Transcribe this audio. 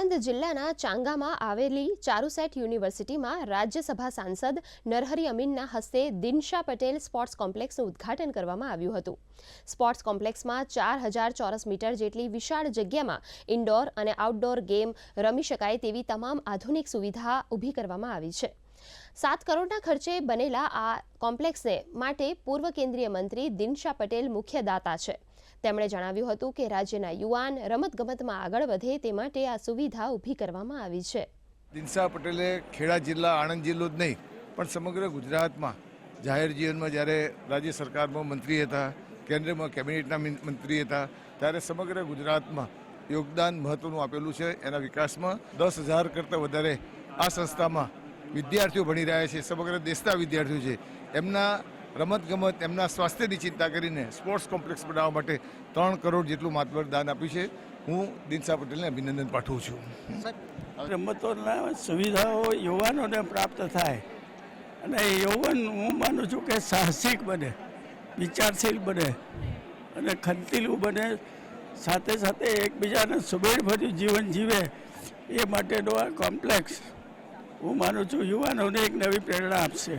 આણંદ જિલ્લાના ચાંગામાં આવેલી ચારુસેટ યુનિવર્સિટીમાં રાજ્યસભા સાંસદ નરહરી અમીનના હસ્તે દિનશા પટેલ સ્પોર્ટ્સ કોમ્પ્લેક્સનું ઉદ્ઘાટન કરવામાં આવ્યું હતું. સ્પોર્ટ્સ કોમ્પ્લેક્સમાં ચાર હજાર ચોરસ મીટર જેટલી વિશાળ જગ્યામાં ઇન્ડોર અને આઉટડોર ગેમ રમી શકાય તેવી તમામ આધુનિક સુવિધા ઊભી કરવામાં આવી છે. સાત કરોડના ખર્ચે બનેલા આ કોમ્પ્લેક્સને માટે પૂર્વ કેન્દ્રીય મંત્રી દિનશા પટેલ મુખ્ય દાતા છે. તેમણે જણાવ્યું હતું કે રાજ્યના યુવાન રમતગમતમાં આગળ વધે તે માટે આ સુવિધા ઊભી કરવામાં આવી છે. દિનશા પટેલે ખેડા જિલ્લા, આણંદ જિલ્લો જ નહીં, પણ સમગ્ર ગુજરાતમાં જાહેર જીવનમાં જ્યારે રાજ્ય સરકારમાં મંત્રી હતા, કેન્દ્રમાં કેબિનેટના મંત્રી હતા, ત્યારે સમગ્ર ગુજરાતમાં યોગદાન મહત્વનું આપેલું છે. એના વિકાસમાં દસ હજાર કરતાં વધારે આ સંસ્થામાં વિદ્યાર્થીઓ ભણી રહ્યા છે, સમગ્ર દેશના વિદ્યાર્થીઓ છે. એમના રમતગમત, એમના સ્વાસ્થ્યની ચિંતા કરીને સ્પોર્ટ્સ કોમ્પ્લેક્સ બનાવવા માટે ત્રણ કરોડ જેટલું માતબર દાન આપ્યું છે. હું દિનસા પટેલને અભિનંદન પાઠવું છું. રમતોના સુવિધાઓ યુવાનોને પ્રાપ્ત થાય અને યૌવન, હું માનું છું કે સાહસિક બને, વિચારશીલ બને અને ખંતીલું બને. સાથે સાથે એકબીજાને સુમેળભર્યું જીવન જીવે એ માટેનો આ કોમ્પ્લેક્સ હું માનું છું યુવાનોને એક નવી પ્રેરણા આપશે.